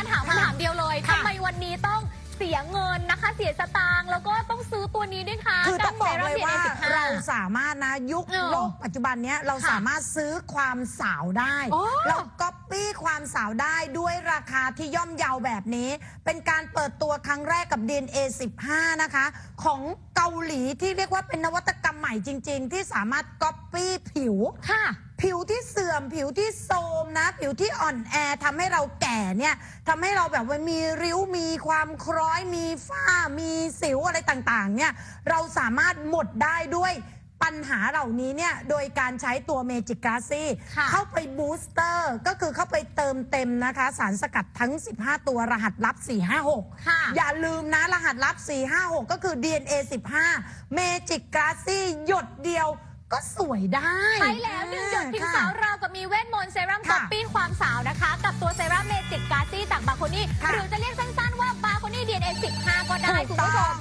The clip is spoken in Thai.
ารย์ถามคำถามเดียวเลยค่ะทำไมวันนี้ต้องเสียเงินนะคะ เสียสตางค์แล้วก็ต้องซื้อตัวนี้ด้วยคะคือต้องบอกเลยว่ากับเราซสามารถนะยุคเออโลกปัจจุบันเนี้ยเราค่ะสามารถซื้อความสาวได้โอ้เราก๊อปปี้ความสาวได้ด้วยราคาที่ย่อมเยาแบบนี้ เป็นการเปิดตัวครั้งแรกกับ DNA 15 นะคะ ของเกาหลีที่เรียกว่าเป็นนวัตกรรมใหม่จริง ๆ ที่สามารถก๊อปปี้ผิวค่ะ ผิวที่เสื่ อมผิวที่โทรมนะ ผิวที่อ่อนแอทำให้เราแก่เนี่ยทำให้เราแบบว่ามีริ้วมีความคล้อยมีฝ้ามีสิวอะไรต่างๆ เนี่ยเราสามารถหมดได้ด้วยปัญหาเหล่านี้เนี่ยโดยการใช้ตัวเมจิกาซี่ค่ะ เข้าไปบูสเตอร์ก็คือเข้าไปเติมเต็มนะคะ สารสกัดทั้ง 15 ตัวรหัสลับ 456 ค่ะ อย่าลืมนะรหัสลับ 456 ก็คือ DNA 15เมจิกาซี่หยดเดียว ก็สวยได้ ใช่แล้วหนึ่งหยดผิวค่ะสาวเรากับมีเวทมนต์เซรั่มค่ะก๊อปปี้ความสาวนะคะ กับตัวเซรั่มเมจิกกาซี่จากบาโคนี่ ค่ะหรือจะเรียกสั้นๆว่าบาโคนี่ DNA 15ก็ได้ถูคุณกต้ผู้ชองม